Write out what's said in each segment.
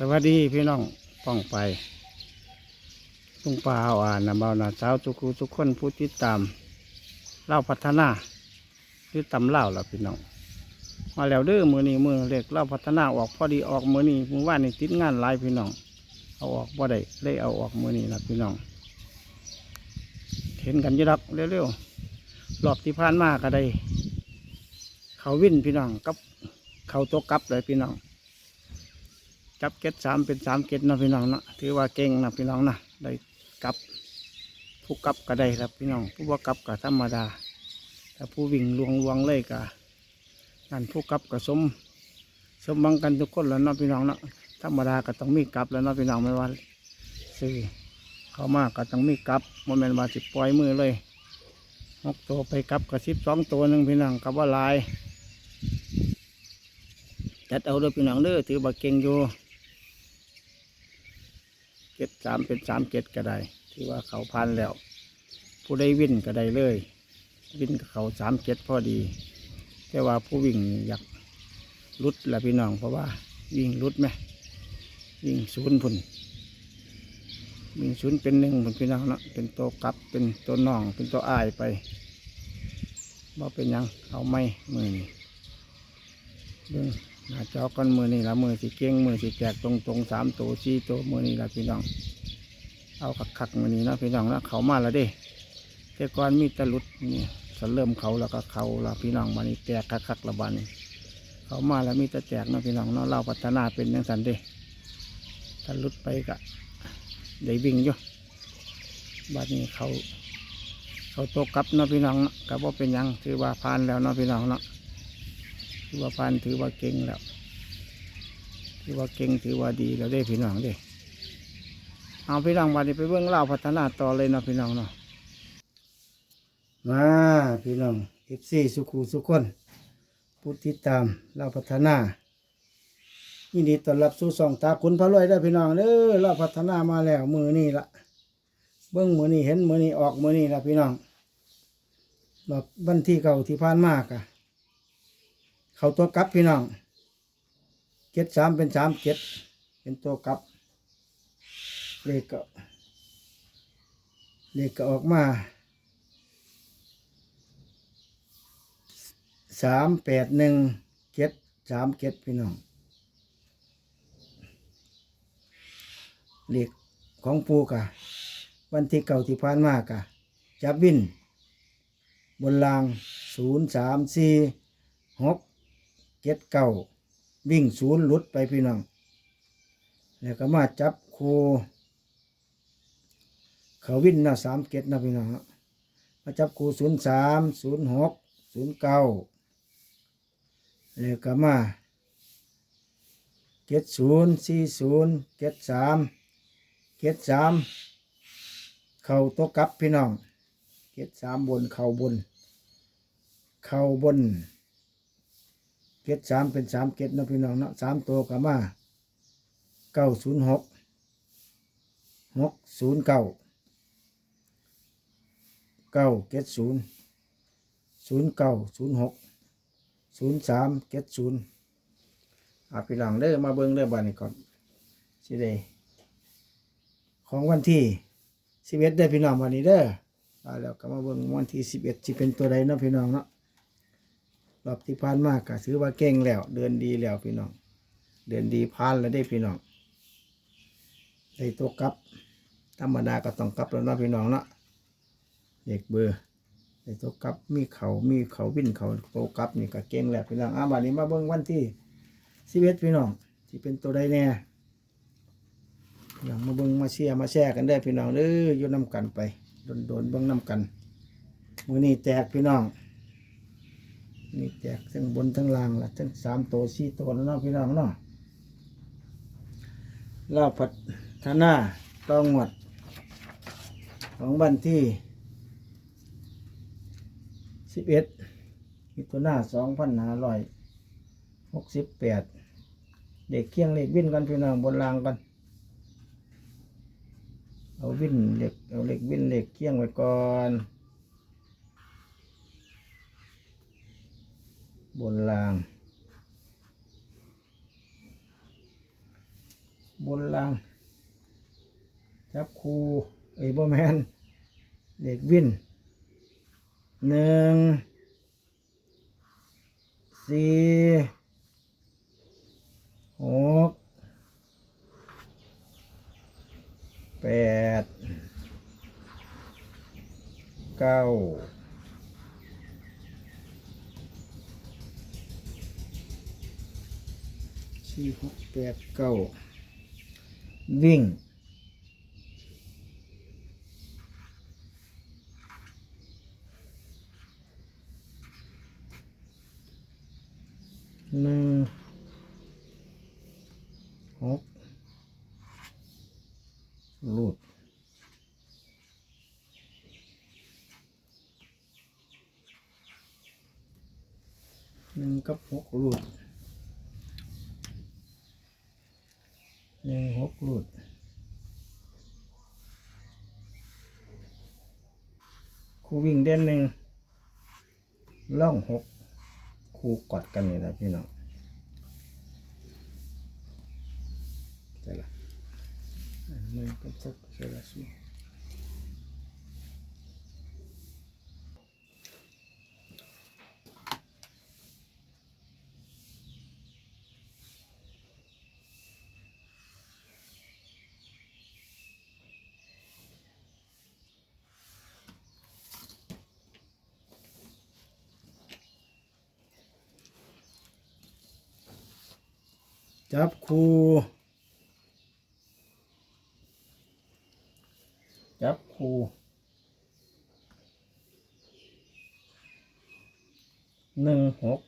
สวัสดีพี่น้องป้องไปลุงป่าอ่านนะเบาหนาสาทุกครูทุกคนผู้ติดตามเล่าพัฒนาคือตำเล่าล่ะพี่น้องมาแล้วเด้อมือนี้มือเล็กเล่าพัฒนาออกพอดีออกมือนี้มือว่านนี่ติดงานหลายพี่น้อง เอาออกบ่ได้เลยเอาออกมือนี้ล่ะพี่น้อง เห็นกันยี่ดักเร็วๆรอบที่ผ่านมาก็ได้ เขาวิ่นพี่น้องกับ เขาตัวกับเลยพี่น้อง จับเก็ดสามเป็นสามเก็ดนาะพี่น้องนะถือว่าเก่งนะพี่น้องนะได้กลับ ผู้กลับก็ได้ครับพี่น้อง ผู้ว่ากลับก็ธรรมดาถ้าผู้วิ่งลวงลวงเลยก็นั่นผู้กลับก็สมสมบังกันทุกคนแล้วนาะพี่น้องนะธรรมดาก็ต้องมีกลับแล้วนาะพี่น้องไม่ว่าซื้อเข้ามาก็ต้องมีกลับโมเมนต์ว่าสิปล่อยมือเลยหกตัวไปกลับกับสิบสองตัวหนึ่งพี่น้องกับว่าลายจัดเอาด้อพี่น้องเด้อถือว่าเก่งอยู่ เจ็ดสามเป็นสามเจ็ดก็ได้ที่ว่าเขาพันแล้ว ผู้ได้วิ่นก็ได้เลย วิ่นกับเขาสามเจ็ดพอดี แต่ว่าผู้วิ่งอยากรุดละพี่น้องเพราะว่า วิ่งรุดไหมวิ่งศูนย์พุ่นวิ่งศูนย์เป็นหนึ่งพุ่นพี่น้องเนาะเป็นตัวกลับเป็นตัวน่องเป็นตัวอ้ายไปบ่เป็นยังเอาไม่มือนี่เบิ่ง หน้าจอกันมือนี่ละมือสีเก้งมือสีแจกตรงตรงสามตัวสี่ตัวมือนี่ละพี่น้อง เอาคักคักมือนี่นะพี่น้องแล้วเขามาแล้วเด้แต่ก่อนมีตะลุดนี่สเริ่มเขาแล้วก็เขาละพี่น้องมานี่แตกคักคักละบานี่เขามาแล้วมีต่แจกนะพี่น้องเนาะเราพัฒนาเป็นยังสันเด้ถ้าลุดไปก็ได้วิ่งอยู่บัดนี้เขาเขาโตกับเนาะพี่น้องเนาะกับว่าเป็นยังถือว่าผ่านแล้วเนาะพี่น้องเนาะ ถือว่าผ่านถือว่าเก่งแล้ว ถือว่าเก่งถือว่าดีแล้วได้พี่น้องเด้เอาพี่น้องมาดิไปเบื้องเล่าพัฒนาต่อเลยเนาะพี่น้องเนาะมาพี่น้องเอฟซีสุขูสุขคนผู้ติดตามเล่าพัฒนายินดีต้อนรับสู่สองตาคุณพระรวยได้พี่น้องเด้อเล่าพัฒนามาแล้วมือนี่ละเบื้องมือนี่เห็นมือนี่ออกมือนี่ละพี่น้องรอบบันที่เก่าที่ผ่านมากอะ เขาตัวกลับพี่น้องเจ็ดสามเป็นสามเจ็ดเป็นตัวกลับเลขก็เลขก็ออกมาสามแปดหนึ่งเจ็ดสามเจ็ดพี่น้องเลขของปูกะวันที่เก่าที่ผ่านมากะจับวิน บนรางศูนย์สามสี่หก เจ็ดเก้าวิ่งศูนย์หลุดไปพี่น้อง แล้วก็มาจับครูเขาวิ่นนะสามเกตนะพี่น้องมาจับครูศูนย์สามศูนย์หกศูนย์เก้าแล้วก็มาเกตศูนย์สี่ศูนย์เกตสามเกตสามเข่าตัวกลับพี่น้องเกตสามบนเข่าบน เข่าบน เกตสามเป็นสามเกตนะพี่น้องเนาะสามตัวก็มาเก้าศูนย์หกหกศูนย์เก้าเก้าเจ็ดศูนย์ศูนย์เก้าศูนย์หกศูนย์สามเจ็ดศูนย์อาพี่หลังเด้อมาเบิ้งเด้อบ้านนี้ก่อนสิเดของวันที่สิบเอ็ดได้อพี่น้องวันนี้เด้อแล้วก็มาเบิ้งวันที่สิบเอ็ดสิเป็นตัวใดเนาะพี่น้องเนาะ รอบที่ผ่านมากก็ถือว่าเก่งแล้ว เดินดีแล้วพี่น้อง เดินดีผ่านแล้วได้พี่น้องได้ตัวกลับ ธรรมดาก็ต้องกลับแล้วนะพี่น้องเนาะเด็กเบอร์ได้ตัวกลับมีเขามีเขาวิ่นเขาตัวกลับนี่ก็เก่งแล้วพี่น้องอะบัดนี้มาเบิ่งวันที่สิบเอ็ดพี่น้องที่เป็นตัวใดแน่พี่น้องมาเบิ่งมาเชียร์มาแชร์กันได้พี่น้องเด้ออยู่น้ำกันไปโดนโดนเบิ่งน้ำกันมือนี้แตกพี่น้อง นี่แตกทั้งบนทั้งล่างละทั้งสามตัวสี่ตัวแล้วเนาะพี่น้องเนาะลาพัฒนาต้องหมดของบันที่สิบเอ็ดมิถุนาสองพันห้าร้อยหกสิบแปดเด็กเคียงเล็กวิ่นกันพี่น้องบนรางกัน เอาวิ่นเล็กเอาเล็กวิ่นเล็กเคียงไว้ก่อน บนราง บนล่าง จับคูเอ้ยบ่แมนเด็กวินหนึ่งสี่หกแปดเก้า สี่หกแปดเก้าวิ่งหนึ่งหกรูดหนึ่งกับหกรูดหนึ่งหกรูดครู วิ่งเด่นหนึ่งล่องหกคู่กอดกันนี่แหละพี่น้องใช่ละอันนี้ก็ตกใช่ละ จับคู่จับคู่หนึ่งหก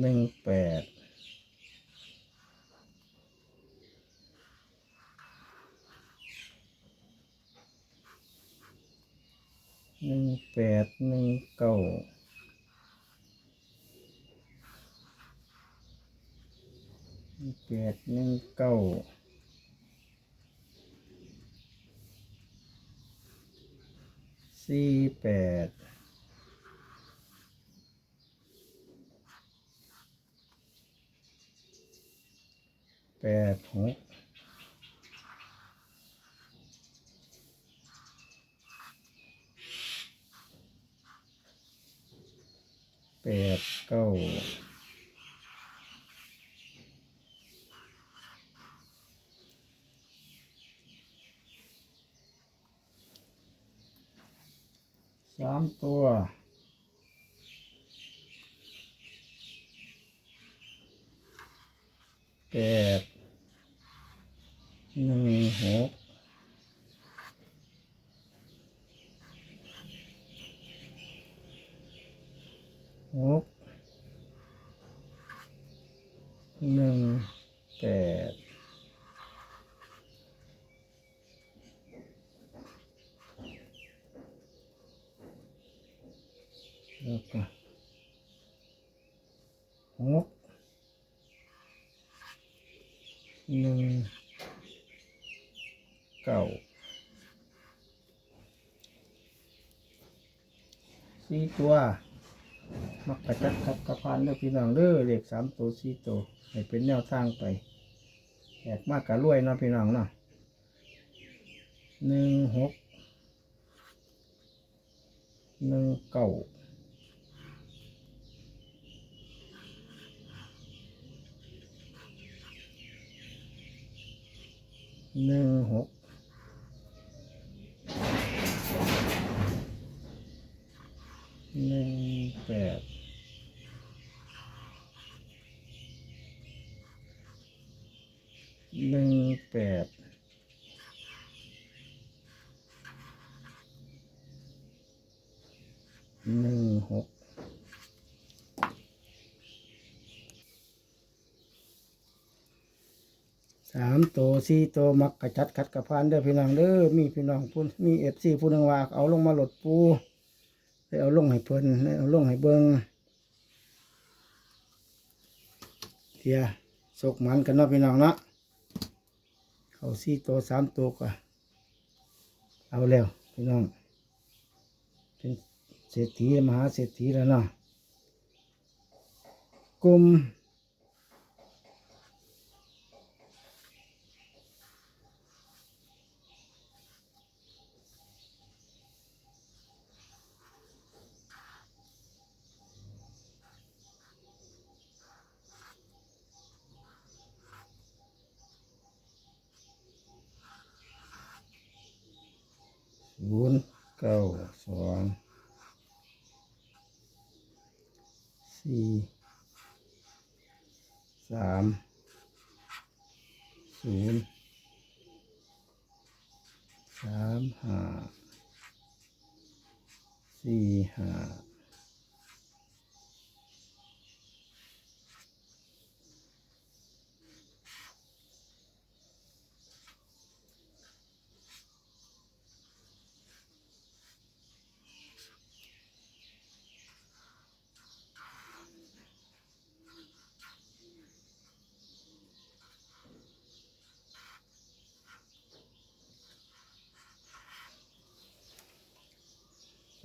หนึ่งแปดหนึ่งแปดหนึ่งเก้าหนึ่ง แปดหนึ่งเก้าสี่แปดแปดหกแปดเก้าสามตัว แปดหนึ่งหกหกหนึ่งแปดแล้วก็หก หนึ่งเก้าสี่ตัว มักกระจัดกับกระพานเด้อพี่น้องเด้อเลขสามตัวสี่ตัวให้เป็นแนวทางไปแหกมากกะรวยเนาะพี่น้องเนาะหนึ่งหกหนึ่งเก้า หนึ่งหกหนึ่งแปดหนึ่งแปดหนึ่งหกสามตัวสี่ตัวมักกระจัดขัดกระพานเด้อพี่น้องเด้อมีพี่น้องพูนมีเอฟซีผู้หนึงว่าเอาลงมาหลดปูได้เอาลงให้เพิ่นได้เอาลงให้เบิงเทียสกมันกันเนาะพี่น้องเนาะเขาสี่ตัวสามตัวก็เอาแล้วพี่น้องเป็นเศรษฐีมหาเศรษฐีแล้วเนาะกลุ่ม ศูนย์เก้าสองสี่สามศูนย์สามห้าสี่ห้า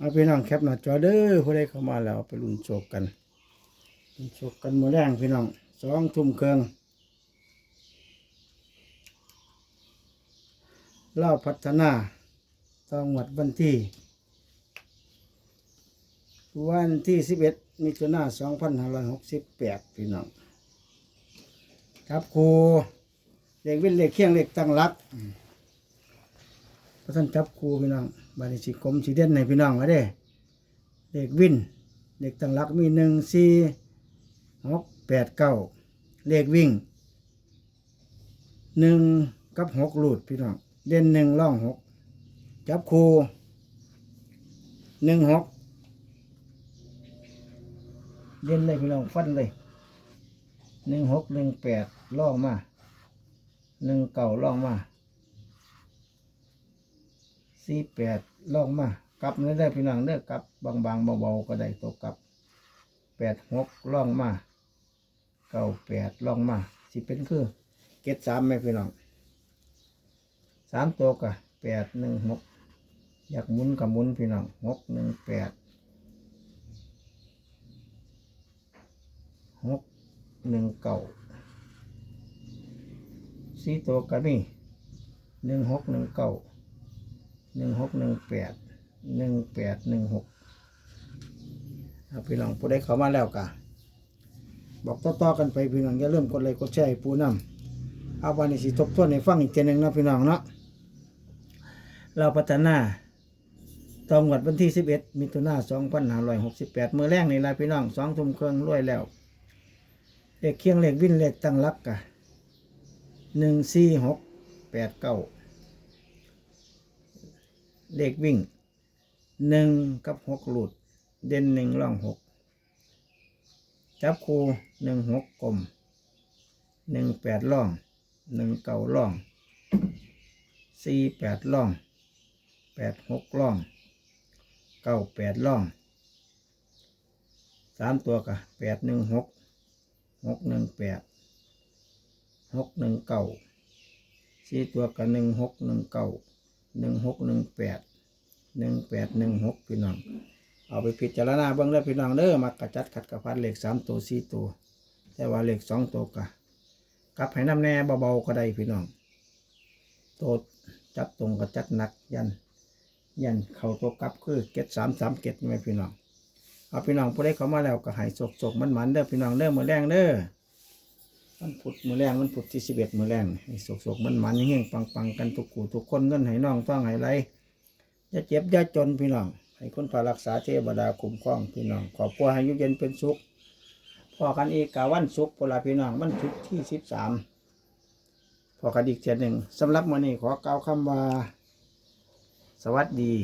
เอาพี่น้องแคปหน้าจอเด้อผู้ใดเข้ามาแล้วเอาไปลุ้นโชคกันลุ้นโชคกันมือแรงพี่น้องสองทุ่มเครื่องเล่าพัฒนาต้องหวัดวันที่ วันที่สิบเอ็ดมิถุนาสองพันห้าร้อยหกสิบแปดพี่น้องครับครูเด็กวินเล็กเคียงเล็กตั้งรักพระท่านจับครูพี่น้อง บาริสิกรมสีเด่นในพี่น้องไว้เด้เด็กวิน เด็กตั้งรักมีหนึ่งสี่หกแปดเก้าเลขวิ่งหนึ่งกับหกหลุดพี่น้องเด่นหนึ่งล่องหกจับครูหนึ่งหกเล่นเลยพี่น้องฟันเลยหนึ่งหกหนึ่งแปดล่องมาหนึ่งเก่าล่องมา สี่แปดล่องมากลับได้พี่น้องเด้อกลับบางบางๆเบาๆก็ได้ตัวกลับแปดหกล่องมาเก้าแปดล่องมาสิเป็นคือเก็ดสามไหมพี่น้องสามตัวกะแปดหนึ่งหกอยากหมุนกับหมุนพี่น้องหกหนึ่งแปดหกหนึ่งเก่าสี่ตัวก็มีหนึ่งหกหนึ่งเก่า หนึ่งหกหนึ่งแปดหนึ่งแปดหนึ่งหกพี่น้องผู้ใดเข้ามาแล้วกะบอกต่อๆกันไปพี่น้องอย่าเริ่าลืมกดไลค์กดแชร์ให้ปูน้ำเอาวันนี้สิทบทวนในฟังอีกเจนึงนะพี่น้องเนาะเราพัฒนาตองวัดวันที่ 11 มิถุนายน2568 มือแรกนี่ละพี่น้องสองทุ่มเครื่องรวยแล้วเลขเคียงเลขวิ่นเลขตั้งรักกะหนึ่งสี่หกแปดเก้า เลขวิ่งหนึ่งกับหกหลุด เด่นหนึ่งล่องหกจับคูหนึ่งหกกลมหนึ่งแปดล่องหนึ่งเก้าล่องสี่แปดล่องแปดหกล่องเก้าแปดล่องสามตัวกะแปดหนึ่งหกหกหนึ่งแปดหกหนึ่งเก้าสี่ตัวกับหนึ่งหกหนึ่งเก้า หนึ่งหกหนึ่งแปดหนึ่งแปดหนึ่งหกพี่น้อง เอาไปพิจารณาเบื้องเด้อพี่น้องเด้อมากระจัดขัดกระพัดเหล็กสามตัวสี่ตัว แต่ว่าเหล็กสองตัวกะกลับให้น้ำแน่เบาๆก็ได้พี่น้องโตดจับตรงกระจัดหนักยัน ยันเข่าตัวกลับคือเก็ดสามสามเก็ดไหมพี่น้องเอาพี่น้องผู้ใดเข้ามาแล้วก็ให้สกสกมันมันเด้อพี่น้องเด้อมือแรงเด้อ มันผุดมือแรงมันผุดที่สิบเอ็ดมือแรงให้สกสกมันมันๆเฮงปังปังกันทุกกูทุกคนเงินให้น้องต้องให้ไรอย่าเจ็บอย่าจนพี่น้อง ให้คนพารักษาเทวดาคุ้มครองพี่น้อง ขอบครัวให้ยุเย็นเป็นสุขพอกันอีกกาวันศุกร์พลาพี่น้องวันศุกร์ที่สิบสามพอกันอีกเทียหนึ่งสำหรับมื้อนี้ขอกล่าวคำว่า สวัสดี